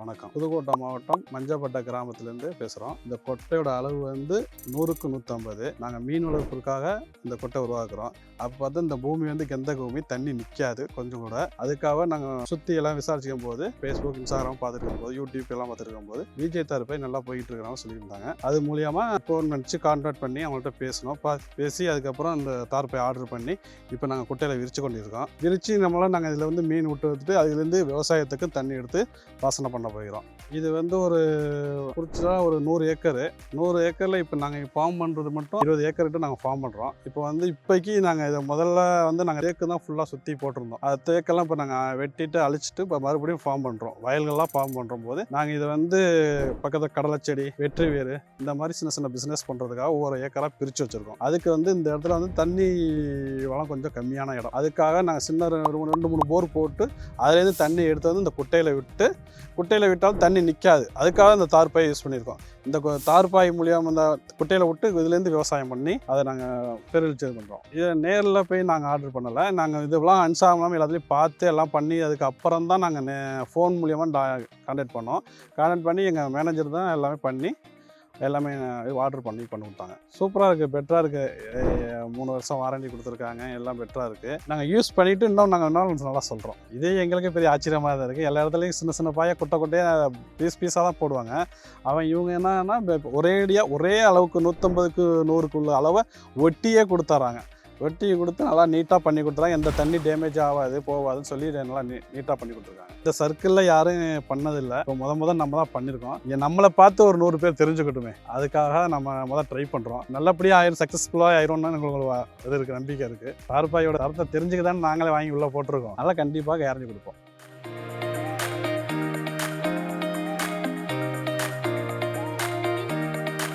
வணக்கம். புதுக்கோட்டை மாவட்டம் மஞ்சப்பட்ட கிராமத்திலேருந்து பேசுகிறோம் இந்த கொட்டையோட அளவு வந்து நூறுக்கு நூற்றம்பது நாங்கள் மீன் வளர்ப்புக்காக இந்த கொட்டை உருவாக்குறோம். அப்போ பார்த்து இந்த பூமி வந்து கெந்த பூமி தண்ணி நிற்காது கொஞ்சம் கூட. அதுக்காக நாங்கள் சுற்றி எல்லாம் விசாரிச்சிக்கும் போது ஃபேஸ்புக் இன்ஸ்டாகிராம் பார்த்துருக்கும் போது யூடியூப் எல்லாம் பார்த்துருக்கும் போது விஜய் தரப்பை நல்லா போயிட்டு இருக்கிறாங்க சொல்லியிருந்தாங்க. அது மூலியமாக ஃபோன் நினச்சி கான்டாக்ட் பண்ணி அவங்கள்ட்ட பேசணும் பேசி அதுக்கப்புறம் இந்த தார்ப்பை ஆர்டர் பண்ணி இப்போ நாங்கள் குட்டையில் விரிச்சு கொண்டிருக்கோம். விரிச்சு நம்மளாம் நாங்கள் இதில் வந்து மீன் விட்டு வந்துட்டு அதுலேருந்து விவசாயத்துக்கு தண்ணி எடுத்து பாசனை பண்ண 可以了。இது வந்து ஒரு குறிச்சா ஒரு நூறு ஏக்கரு. நூறு ஏக்கரில் இப்போ நாங்கள் ஃபார்ம் பண்ணுறது மட்டும் இருபது ஏக்கர்கிட்ட நாங்கள் ஃபார்ம் பண்ணுறோம் இப்போ வந்து இப்போக்கி நாங்கள் இதை முதல்ல வந்து நாங்கள் தேக்கு தான் ஃபுல்லாக சுற்றி போட்டிருந்தோம். அது தேக்கெல்லாம் இப்போ நாங்கள் வெட்டிட்டு அழிச்சிட்டு இப்போ மறுபடியும் ஃபார்ம் பண்ணுறோம் வயல்கள்லாம் ஃபார்ம் பண்ணுற போது நாங்கள் இதை வந்து பக்கத்தில் கடலை செடி வெற்றி வேறு இந்த மாதிரி சின்ன சின்ன பிஸ்னஸ் பண்ணுறதுக்காக ஒவ்வொரு ஏக்கராக பிரித்து வச்சுருக்கோம். அதுக்கு வந்து இந்த இடத்துல வந்து தண்ணி வளம் கொஞ்சம் கம்மியான இடம். அதுக்காக நாங்கள் சின்ன மூணு- ரெண்டு மூணு போர் போட்டு அதுலேருந்து தண்ணி எடுத்து வந்து இந்த குட்டையில் விட்டு குட்டையில் விட்டாலும் தண்ணி நிற்காது அதுக்காக இந்த தார்பாய் யூஸ் பண்ணியிருக்கோம். இந்த தார்பாய் மூலியமாக இந்த குட்டையில் விட்டு இதுலேருந்து விவசாயம் பண்ணி அதை நாங்கள் பெருளிச்சு பண்ணுறோம் இதை நேரில் போய் நாங்கள் ஆர்டர் பண்ணலை. நாங்கள் இதெல்லாம் அன்சாமலாம் எல்லாத்துலேயும் பார்த்து எல்லாம் பண்ணி அதுக்கப்புறம் தான் நாங்கள் நே ஃபோன் மூலியமாக கான்டாக்ட் பண்ணோம். கான்டாக்ட் பண்ணி எங்கள் மேனேஜர் தான் எல்லாமே பண்ணி எல்லாமே ஆர்டர் பண்ணி பண்ணி கொடுத்தாங்க. சூப்பராக இருக்குது பெட்டராக இருக்குது மூணு வருஷம் வாரண்டி கொடுத்துருக்காங்க எல்லாம் பெட்டராக இருக்குது நாங்கள் யூஸ் பண்ணிவிட்டு இன்னும் நாங்கள் இன்னும் நல்லா சொல்கிறோம் இதே எங்களுக்கு பெரிய ஆச்சரியமாக தான் இருக்குது எல்லா இடத்துலையும் சின்ன சின்ன பாயை குட்டை குட்டையாக பீஸ் பீஸாக தான் போடுவாங்க. அவன் இவங்க என்னன்னா ஒரேடியாக ஒரே அளவுக்கு நூற்றம்பதுக்கு நூறுக்குள்ள அளவை ஒட்டியே கொடுத்துட்றாங்க வெட்டி கொடுத்து நல்லா நீட்டாக பண்ணி கொடுத்துறாங்க எந்த தண்ணி டேமேஜ் ஆகாது போகாதுன்னு சொல்லி நல்லா நீ நீட்டாக பண்ணி கொடுத்துருக்காங்க. இந்த சர்க்கிளில் யாரும் பண்ணதில்லை. இப்போ முத முத நம்ம தான் பண்ணியிருக்கோம். இங்க நம்மளை பார்த்து ஒரு நூறு பேர் தெரிஞ்சுக்கட்டுமே. அதுக்காக நம்ம முதல் ட்ரை பண்ணுறோம் நல்லபடியாக ஆயிரும் சக்ஸஸ்ஃபுல்லாக ஆயிரும்னு எங்களுக்கு இது இருக்குது நம்பிக்கை இருக்குது பார்ப்பாயோட அர்த்தம் தெரிஞ்சுக்க தான் நாங்களே வாங்கி உள்ளே போட்டிருக்கோம். நல்லா கண்டிப்பாக இறஞ்சி கொடுப்போம்.